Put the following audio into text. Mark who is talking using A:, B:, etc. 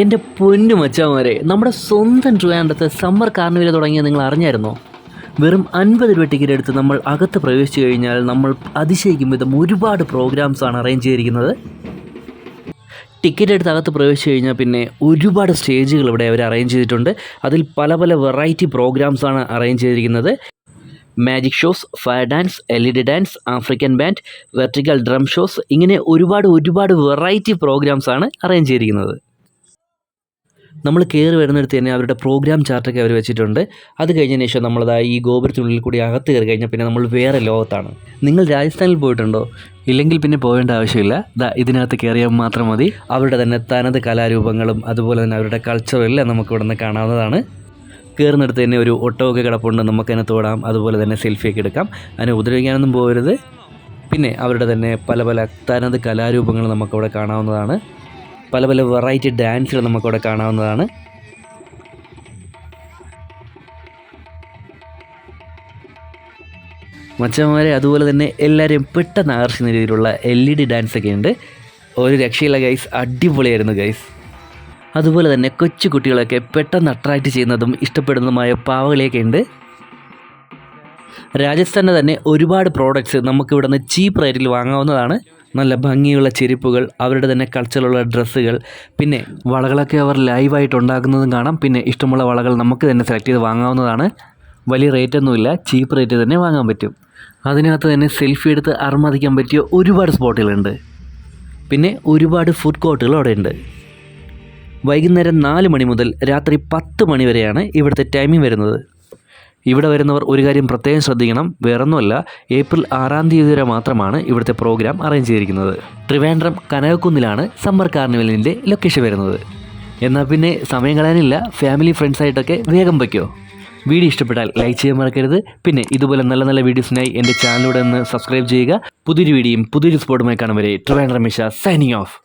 A: എന്റെ പൊന്നു മച്ചാമാരെ നമ്മുടെ സ്വന്തം ട്രിവാൻഡ്രത്തെ സമ്മർ കാർണിവൽ തുടങ്ങിയ നിങ്ങൾ അറിഞ്ഞായിരുന്നോ? വെറും അൻപത് രൂപ ടിക്കറ്റ് എടുത്ത് നമ്മൾ അകത്ത് പ്രവേശിച്ചു കഴിഞ്ഞാൽ നമ്മൾ അതിശയിക്കും വിധം ഒരുപാട് പ്രോഗ്രാംസാണ് അറേഞ്ച് ചെയ്തിരിക്കുന്നത്. ടിക്കറ്റ് എടുത്ത് അകത്ത് പ്രവേശിച്ചു കഴിഞ്ഞാൽ പിന്നെ ഒരുപാട് സ്റ്റേജുകൾ ഇവിടെ അവർ അറേഞ്ച് ചെയ്തിട്ടുണ്ട്. അതിൽ പല പല വെറൈറ്റി പ്രോഗ്രാംസാണ് അറേഞ്ച് ചെയ്തിരിക്കുന്നത്. Magic shows fire dance L E D dance African band vertical drum shows ഇങ്ങനെ ഒരുപാട് ഒരുപാട് വെറൈറ്റി പ്രോഗ്രാംസ് ആണ് അറേഞ്ച് ചെയ്തിരിക്കുന്നത്. നമ്മൾ കയറി വരുന്നിടത്ത് തന്നെ അവരുടെ പ്രോഗ്രാം ചാർട്ടൊക്കെ അവർ വെച്ചിട്ടുണ്ട്. അത് കഴിഞ്ഞതിന് ശേഷം നമ്മളതാ ഈ ഗോപുരത്തിനുള്ളിൽ കൂടി അകത്ത് കയറി കഴിഞ്ഞാൽ പിന്നെ നമ്മൾ വേറെ ലോകത്താണ്. നിങ്ങൾ രാജസ്ഥാനിൽ പോയിട്ടുണ്ടോ? ഇല്ലെങ്കിൽ പിന്നെ പോകേണ്ട ആവശ്യമില്ല. ദാ ഇതിനകത്ത് കയറിയാൽ മാത്രം മതി. അവരുടെ തന്നെ തനത് കലാരൂപങ്ങളും അതുപോലെ തന്നെ അവരുടെ കൾച്ചറും എല്ലാം നമുക്ക് ഇവിടെ കാണാവുന്നതാണ്. കയറുന്നിടത്ത് തന്നെ ഒരു ഒട്ടമൊക്കെ കിടപ്പുണ്ട്. നമുക്കതിനെ തോടാം. അതുപോലെ തന്നെ സെൽഫിയൊക്കെ എടുക്കാം. അതിനെ ഉപദ്രവിക്കാനൊന്നും പോകരുത്. പിന്നെ അവരുടെ തന്നെ പല പല തനത് കലാരൂപങ്ങൾ നമുക്കവിടെ കാണാവുന്നതാണ്. പല പല വെറൈറ്റി ഡാൻസുകൾ നമുക്കവിടെ കാണാവുന്നതാണ്. മച്ചന്മാരെ അതുപോലെ തന്നെ എല്ലാവരെയും പെട്ടെന്ന് ആകർഷിക്കുന്ന രീതിയിലുള്ള എൽ ഇ ഡി ഡാൻസൊക്കെ ഉണ്ട്. ഒരു രക്ഷയില്ല ഗൈസ് അടിപൊളിയായിരുന്നു ഗൈസ് അതുപോലെ തന്നെ കൊച്ചു കുട്ടികളൊക്കെ പെട്ടെന്ന് അട്രാക്റ്റ് ചെയ്യുന്നതും ഇഷ്ടപ്പെടുന്നതുമായ പാവകളെയൊക്കെ ഉണ്ട്. രാജസ്ഥാനിൽ തന്നെ ഒരുപാട് പ്രോഡക്റ്റ്സ് നമുക്ക് ഇവിടെ നിന്ന് ചീപ്പ് റേറ്റിൽ വാങ്ങാവുന്നതാണ്. നല്ല ഭംഗിയുള്ള ചെരുപ്പുകൾ അവരുടെ തന്നെ കൾച്ചറുള്ള ഡ്രസ്സുകൾ പിന്നെ വളകളൊക്കെ അവർ ലൈവായിട്ട് ഉണ്ടാക്കുന്നതും കാണാം. പിന്നെ ഇഷ്ടമുള്ള വളകൾ നമുക്ക് തന്നെ സെലക്ട് ചെയ്ത് വാങ്ങാവുന്നതാണ്. വലിയ റേറ്റൊന്നുമില്ല ചീപ്പ് റേറ്റ് തന്നെ വാങ്ങാൻ പറ്റും. അതിനകത്ത് തന്നെ സെൽഫി എടുത്ത് അർമാദിക്കാൻ പറ്റിയ ഒരുപാട് സ്പോട്ടുകളുണ്ട് പിന്നെ ഒരുപാട് ഫുഡ് കോർട്ടുകൾ അവിടെ ഉണ്ട്. വൈകുന്നേരം നാല് മണി മുതൽ രാത്രി പത്ത് മണി വരെയാണ് ഇവിടുത്തെ ടൈമിംഗ് വരുന്നത്. ഇവിടെ വരുന്നവർ ഒരു കാര്യം പ്രത്യേകം ശ്രദ്ധിക്കണം. വേറൊന്നുമല്ല ഏപ്രിൽ ആറാം തീയതി വരെ മാത്രമാണ് ഇവിടുത്തെ പ്രോഗ്രാം അറേഞ്ച് ചെയ്തിരിക്കുന്നത്. ട്രിവാൻഡ്രം കനകക്കുന്നിലാണ് സമ്മർ കാർണിവലിന്റെ ലൊക്കേഷൻ വരുന്നത്. എന്നാൽ പിന്നെ സമയം കളയാനില്ല ഫാമിലി ഫ്രണ്ട്സായിട്ടൊക്കെ വേഗം വയ്ക്കോ. വീഡിയോ ഇഷ്ടപ്പെട്ടാൽ ലൈക്ക് ചെയ്യാൻ മറക്കരുത്. പിന്നെ ഇതുപോലെ നല്ല നല്ല വീഡിയോസിനായി എന്റെ ചാനലിലൂടെ ഒന്ന് സബ്സ്ക്രൈബ് ചെയ്യുക. പുതിയൊരു വീഡിയോയും പുതിയൊരു സ്പോട്ടുമായി കാണും വരെ ട്രിവാൻഡ്രം മിഷ സൈനിങ് ഓഫ്